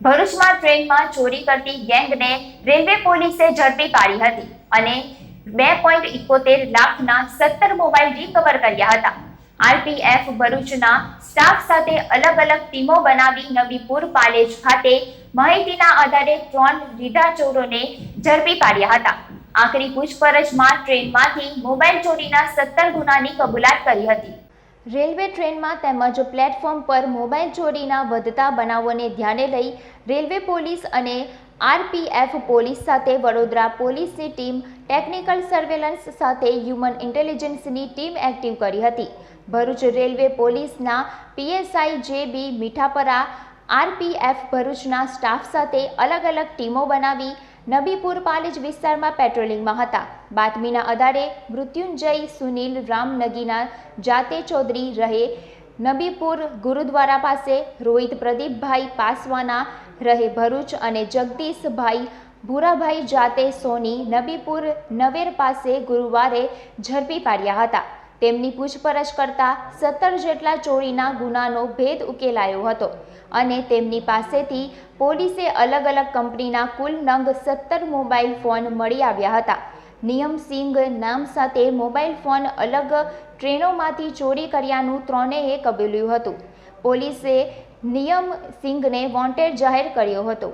ભરૂચમાં ટ્રેનમાં ચોરી કરતી ગેંગને રેલવે પોલીસે ઝડપી પાડી હતી અને બે પોઈન્ટ ઇકોતેર લાખના સત્તર મોબાઈલ રિકવર કર્યા હતા. આરપીએફ ભરૂચના સ્ટાફ સાથે અલગ અલગ ટીમો બનાવી નવીપુર પાલેજ ખાતે માહિતીના આધારે ત્રણ રીઢા ચોરોને ઝડપી પાડ્યા હતા. આખરી પૂછપરછમાં ટ્રેનમાંથી મોબાઈલ ચોરીના સત્તર ગુનાની કબૂલાત કરી હતી. રેલવે ટ્રેનમાં તેમજ પ્લેટફોર્મ પર મોબાઈલ ચોરીના વધતા બનાવોને ધ્યાને લઈ રેલવે પોલીસ અને આરપીએફ પોલીસ સાથે વડોદરા પોલીસની ટીમ ટેકનિકલ સર્વેલન્સ સાથે હ્યુમન ઇન્ટેલિજન્સની ટીમ એક્ટિવ કરી હતી. ભરૂચ રેલવે પોલીસના પીએસઆઈ જે બી મીઠાપરા, આરપીએફ ભરૂચના સ્ટાફ સાથે અલગ અલગ ટીમો બનાવી નબીપુર પાલેજ વિસ્તારમાં પેટ્રોલિંગમાં હતા. બાતમીના આધારે મૃત્યુંજય સુનિલ રામનગીના જાતે ચૌધરી રહે. નબીપુર ગુરુદ્વારા પાસે રોહિત પ્રદીપભાઈ પાસવાના રહે ભરૂચ અને જગદીશભાઈ ભૂરાભાઈ જાતે સોની નબીપુર નવેર પાસે ગુરુવારે ઝડપી પાડ્યા હતા. તેમની પૂછપરછ કરતા સત્તર જેટલા ચોરીના ગુનાનો ભેદ ઉકેલાયો હતો અને તેમની પાસેથી પોલીસે અલગ અલગ કંપનીના કુલ નંગ સત્તર મોબાઈલ ફોન મળી આવ્યા હતા. નિયમ સિંઘ નામ સાથે મોબાઈલ ફોન અલગ ટ્રેનોમાંથી ચોરી કર્યાનું ત્રણેય કબૂલ્યું હતું. પોલીસે નિયમ સિંઘને વોન્ટેડ જાહેર કર્યો હતો.